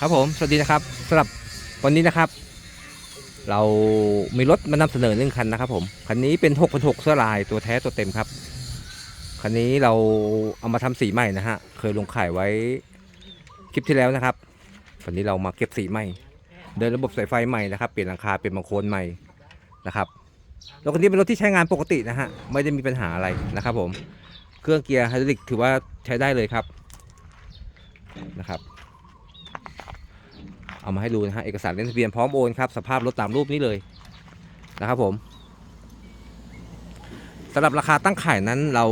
ครับผมสวัสดีนะครับสำหรับวันนี้นะครับ เรามีรถมานำเสนอหนึ่งคันนะครับผมคันนี้เป็น6 6 0เสื้อลายตัวแท้ตัวเต็มครับคันนี้เราเอามาทำสีใหม่นะฮะเคยลงขายไว้คลิปที่แล้วนะครับวันนี้เรามาเก็บสีใหม่ เดินระบบสายไฟใหม่นะครับเปลี่ยนหลังคาเปลี่ยนบางโคนใหม่นะครับรถคันนี้เป็นรถที่ใช้งานปกตินะฮะไม่ได้มีปัญหาอะไรนะครับ ผมเครื่องเกียร์ไฮดรอลิกถือว่าใช้ได้เลยครับนะครับ เอามาให้ดูนะฮะเอกสารเล่นทะเบียนพร้อมโอนครับสภาพรถตามรูปนี้เลยนะครับผมสำหรับราคาตั้งขายนั้นเรา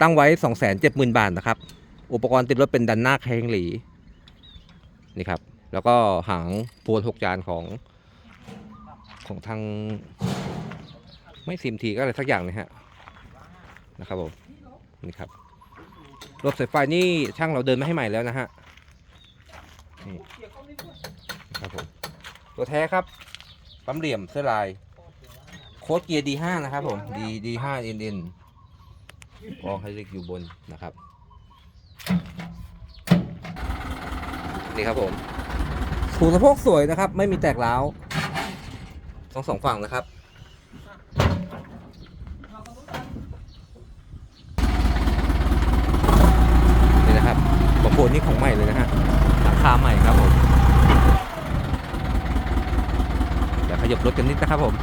ตั้งไว้ 2 7 0 0 0 0 บาทนะครับ อุปกรณ์ติดรถเป็นดันหน้าแคงหลีนี่ครับ แล้วก็หางโพลหกจานของของทางไม่ซิมทีก็อะไรสักอย่างนะฮะนะครับผมนี่ครับรถสายไฟนี่ช่างเราเดินมาให้ใหม่แล้วนะฮะ นี่ครับผมตัวแท้ครับปั๊มเหลี่ยมเสื้อลาย โค้ดเกียร์ D5 นะครับผม D D5 NN กองไฮดรอลิกอยู่บนนะครับ นี่ครับผมถูสะโพกสวยนะครับ ไม่มีแตกร้าวทั้งสองฝั่งนะครับนี่นะครับบอโคนนี่ของใหม่เลยนะฮะหลัง คาใหม่ครับผมเดี๋ยวขยับรถกันนิดนะครับผม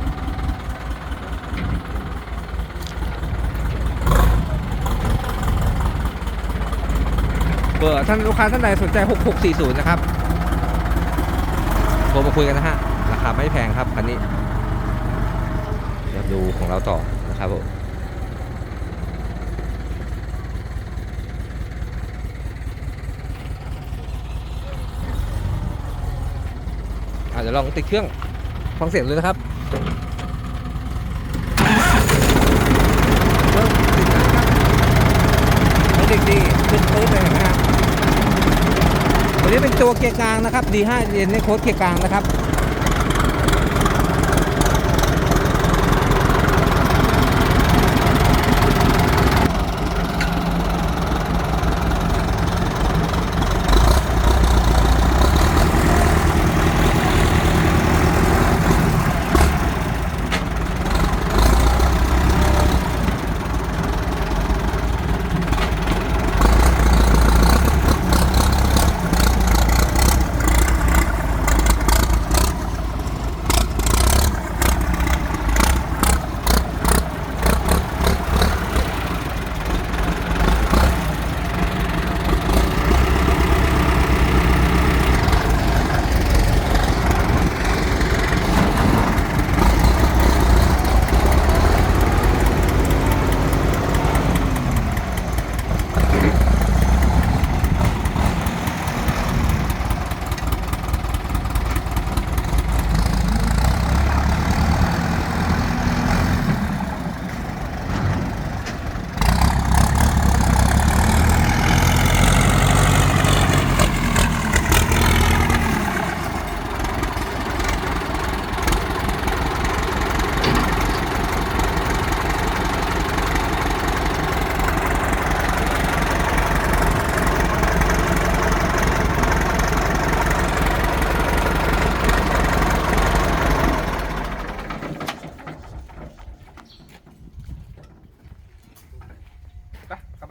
เบอร์ท่านลูกค้าท่านใดสนใจ 6640 นะครับโทรมาคุยกันนะฮะ ราคาไม่แพงครับ คันนี้เดี๋ยวดูของเราต่อนะครับผม เดี๋ยวลองติดเครื่องฟังเสียงเลยนะครับเริ่มติดแล้วนะครับเด็กดีขึ้นปื๊ดเลยเห็นไหมฮะตัวนี้เป็นตัวเกียร์กลางนะครับ D5 เรียนในโค้ดเกียร์กลางนะครับ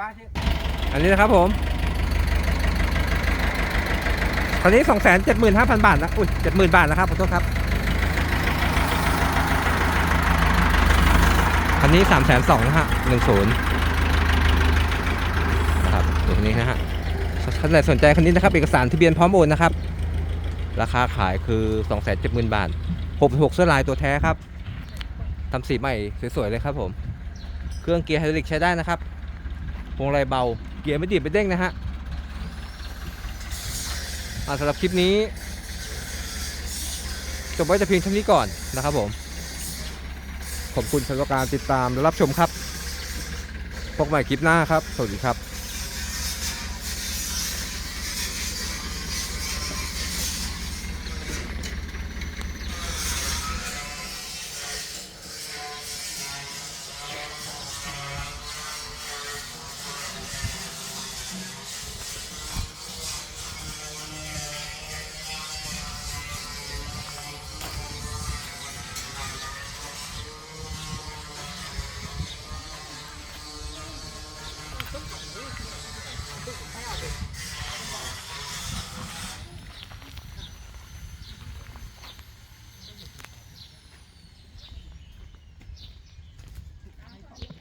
บ้านที่อันนี้นะครับผมคันนี้สองแสนเจ็ดหมื่นห้าพันบาทนะอุ้ยเจ็ดหมื่นบาทนะครับขอโทษครับคันนี้สามแสนสองนะฮะหนึ่งศูนย์นะครับเดี๋ยวคันนี้นะฮะท่านใดสนใจคันนี้นะครับเอกสารทะเบียนพร้อมโอนนะครับ ราคาขายคือสองแสนเจ็ดหมื่นบาทหกหกเสื้อลายตัวแท้ครับทำสีใหม่สวยๆเลยครับผม เครื่องเกียร์ไฮดรอลิกใช้ได้นะครับ วงไรเบา เกียร์ไม่ดีดไม่เด้งนะฮะอาสำหรับคลิปนี้จบไว้แต่เพียงเท่านี้ก่อนนะครับผม ขอบคุณสำหรับการติดตามและรับชมครับ พบใหม่คลิปหน้าครับ สวัสดีครับ